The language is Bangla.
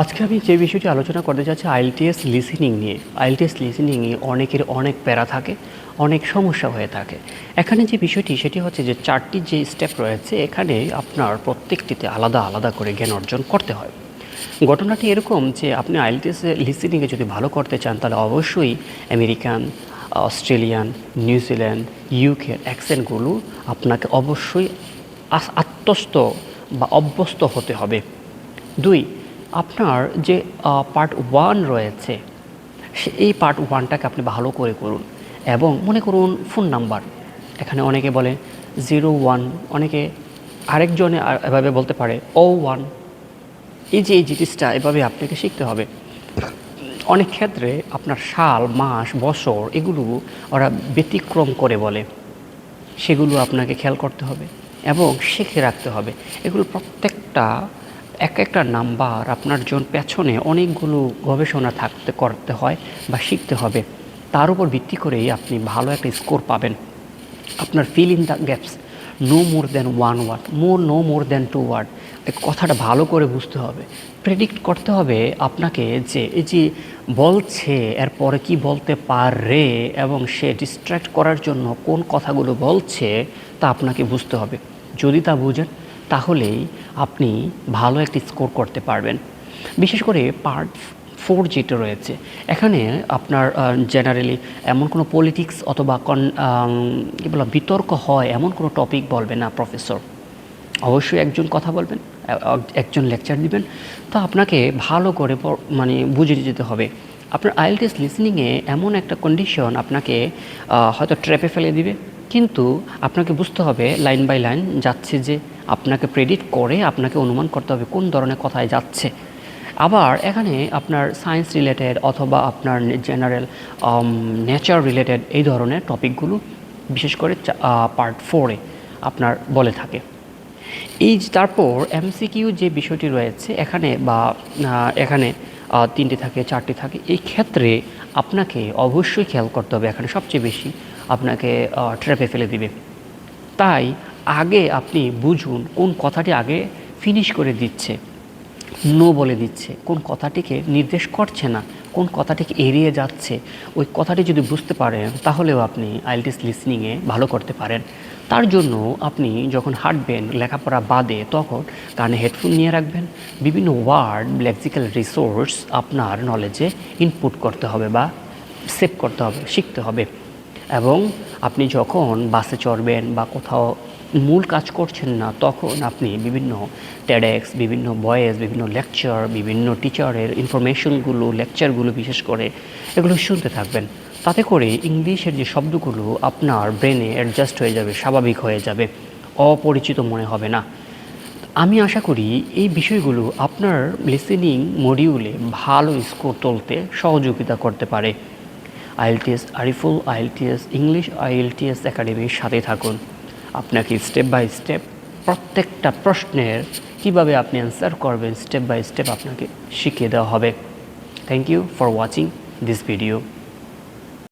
আজকে আমি যে বিষয়টি আলোচনা করতে চাচ্ছি আইএলটিএস লিসেনিং নিয়ে। আইএলটিএস লিসেনিংয়ে অনেকের অনেক প্যারা থাকে, অনেক সমস্যা হয়ে থাকে। এখানে যে বিষয়টি, সেটি হচ্ছে যে চারটি যে স্টেপ রয়েছে, এখানে আপনার প্রত্যেকটিতে আলাদা আলাদা করে জ্ঞান অর্জন করতে হয়। ঘটনাটি এরকম যে আপনি আইএলটিএস লিসেনিংয়ে যদি ভালো করতে চান, তাহলে অবশ্যই আমেরিকান, অস্ট্রেলিয়ান নিউজিল্যান্ড ইউকের অ্যাকসেন্টগুলো আপনাকে অবশ্যই আত্মস্থ বা অভ্যস্ত হতে হবে। দুই আপনার যে পার্ট ওয়ান রয়েছে, সে- এই পার্ট ওয়ানটাকে আপনি ভালো করে করুন এবং মনে করুন ফোন নাম্বার এখানে অনেকে বলে জিরো ওয়ান অনেকে আরেকজনে এভাবে বলতে পারে ও ওয়ান এই যে, এই জিনিসটা এভাবে আপনাকে শিখতে হবে। অনেক ক্ষেত্রে আপনার সাল, মাস, বছর এগুলো ওরা ব্যতিক্রম করে বলে। সেগুলো আপনাকে খেয়াল করতে হবে এবং শিখে রাখতে হবে। এগুলো প্রত্যেকটা এক একটা নাম্বার আপনার জন পেছনে অনেকগুলো গবেষণা থাকতে করতে হয় বা শিখতে হবে। তার উপর ভিত্তি করেই আপনি ভালো একটা স্কোর পাবেন। আপনার fill in the gaps no more than one word more no more than two word কথাটা ভালো করে বুঝতে হবে। প্রেডিক্ট করতে হবে আপনাকে যে এই যে বলছে, এরপরে কি বলতে পারে এবং সে ডিস্ট্র্যাক্ট করার জন্য কোন কথাগুলো বলছে তা আপনাকে বুঝতে হবে। যদি তা বুঝেন তাহলেই আপনি ভালো একটি স্কোর করতে পারবেন। বিশেষ করে পার্ট ফোর যেটা রয়েছে, এখানে আপনার জেনারেলি এমন কোনো পলিটিক্স অথবা কন কী বিতর্ক হয় এমন কোনো টপিক বলবে না প্রফেসর অবশ্যই একজন কথা বলবেন একজন লেকচার দিবেন। তো আপনাকে ভালো করে মানে বুঝে যেতে হবে। আপনার আইএলটিএস লিসনিংয়ে এমন একটা কন্ডিশন আপনাকে হয়তো ট্র্যাপে ফেলে দিবে। কিন্তু আপনাকে বুঝতে হবে লাইন বাই লাইন যাচ্ছে যে আপনাকে প্রেডিক্ট করে, আপনাকে অনুমান করতে হবে কোন ধরনের কথায় যাচ্ছে। আবার এখানে আপনার সায়েন্স রিলেটেড অথবা আপনার জেনারেল নেচার রিলেটেড এই ধরনের টপিকগুলো বিশেষ করে পার্ট ফোরে আপনার বলে থাকে। এই তারপর এমসিকিউ যে বিষয়টি রয়েছে, এখানে বা এখানে তিনটি থাকে, চারটি থাকে, এই ক্ষেত্রে আপনাকে অবশ্যই খেয়াল করতে হবে। এখানে সবচেয়ে বেশি আপনাকে ট্র্যাপে ফেলে দিবে। তাই আগে আপনি বুঝুন কোন কথাটি আগে ফিনিশ করে দিচ্ছে নো বলে দিচ্ছে, কোন কথাটিকে নির্দেশ করছে না, কোন কথাটিকে এড়িয়ে যাচ্ছে। ওই কথাটি যদি বুঝতে পারেন, তাহলেও আপনি আইএলটিএস লিসনিংয়ে ভালো করতে পারেন। তার জন্য আপনি যখন হাঁটবেন, লেখাপড়া বাদে, তখন কানে হেডফোন নিয়ে রাখবেন। বিভিন্ন ওয়ার্ড লেক্সিক্যাল রিসোর্স আপনার নলেজে ইনপুট করতে হবে বা সেভ করতে হবে, শিখতে হবে। এবং আপনি যখন বাসে চড়বেন বা কোথাও মূল কাজ করছেন না, তখন আপনি বিভিন্ন টেডেক্স বিভিন্ন ভয়েস বিভিন্ন লেকচার বিভিন্ন টিচারের ইনফরমেশনগুলো লেকচারগুলো বিশেষ করে এগুলো শুনতে থাকবেন। তাতে করে ইংলিশের যে শব্দগুলো আপনার ব্রেনে অ্যাডজাস্ট হয়ে যাবে, স্বাভাবিক হয়ে যাবে, অপরিচিত মনে হবে না। আমি আশা করি এই বিষয়গুলো আপনার লিসেনিং মডিউলে ভালো স্কোর তুলতে সহযোগিতা করতে পারে। IELTS Ariful, IELTS English, IELTS একাডেমির সাথে থাকুন। আপনাকে স্টেপ বাই স্টেপ প্রত্যেকটা প্রশ্নের কীভাবে আপনি অ্যান্সার করবেন স্টেপ বাই স্টেপ আপনাকে শিখিয়ে দেওয়া হবে। Thank you for watching this video